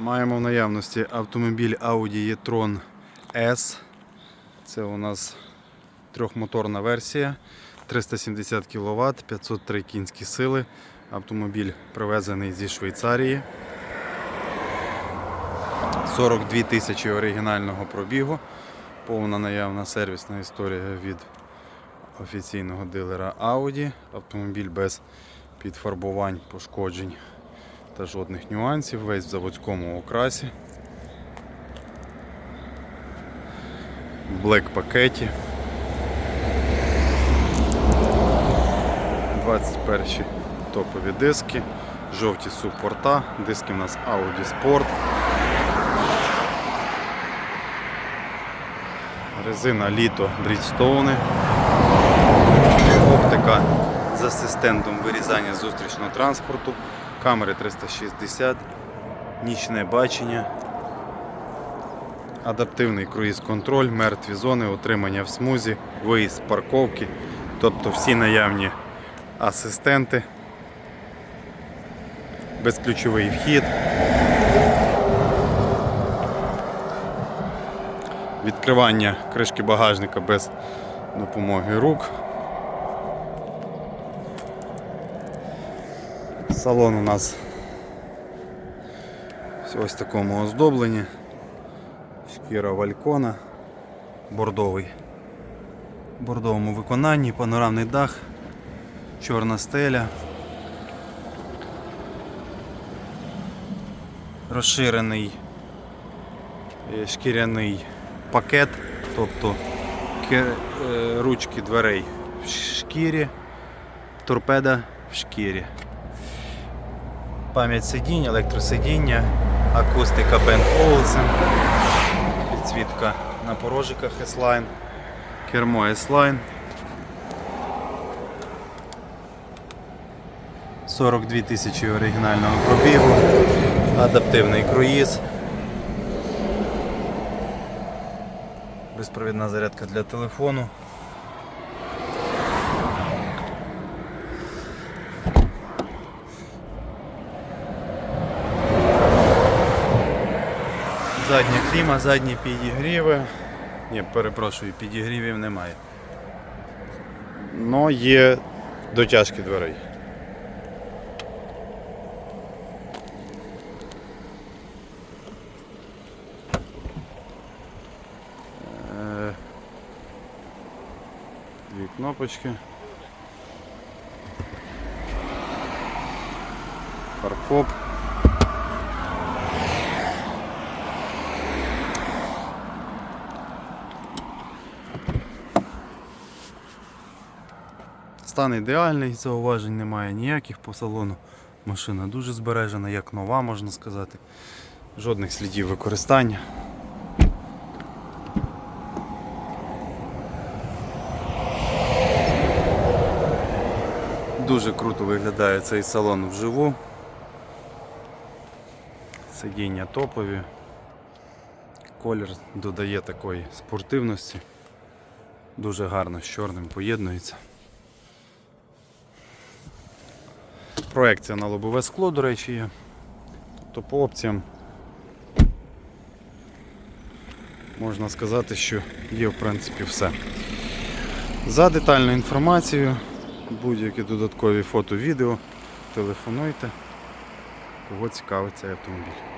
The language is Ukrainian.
Маємо в наявності автомобіль Audi e-tron S. Це у нас трьохмоторна версія, 370 кВт, 503 кінські сили. Автомобіль привезений зі Швейцарії. 42 тисячі оригінального пробігу. Повна наявна сервісна історія від офіційного дилера Audi. Автомобіль без підфарбувань, пошкоджень та жодних нюансів. Весь в заводському окрасі. Блек пакеті. 21 топові диски, жовті суппорта, диски у нас Audi Sport. Резина літо Bridgestone. Оптика з асистентом вирізання зустрічного транспорту, камери 360, нічне бачення, адаптивний круїз-контроль, мертві зони, утримання в смузі, виїзд з парковки, тобто всі наявні асистенти, безключовий вхід. Відкривання кришки багажника без допомоги рук. Салон у нас ось такому оздобленні. Шкіра валькона, бордовий. В бордовому виконанні, панорамний дах, чорна стеля. Розширений е, шкіряний пакет, тобто е, ручки дверей в шкірі, торпеда в шкірі. Пам'ять сидінь, електросидіння, акустика Бен Olufsen, підсвітка на порожиках S-Line, кермо S-Line. 42 тисячі оригінального пробігу, адаптивний круїз. Безпровідна зарядка для телефону. Задня кліма, задні підігріви. Ні, перепрошую, підігрівів немає. Но є дотяжки дверей. Е, Дві кнопочки. Фаркоп. Стан ідеальний, зауважень немає ніяких по салону. Машина дуже збережена, як нова, можна сказати. Жодних слідів використання. Дуже круто виглядає цей салон вживу. Сидіння топові. Колір додає такої спортивності. Дуже гарно з чорним поєднується. Проекція на лобове скло, до речі, є. Тобто по опціям можна сказати, що є в принципі все. За детальну інформацію, будь-які додаткові фото, відео, телефонуйте, кого цікавить цей автомобіль.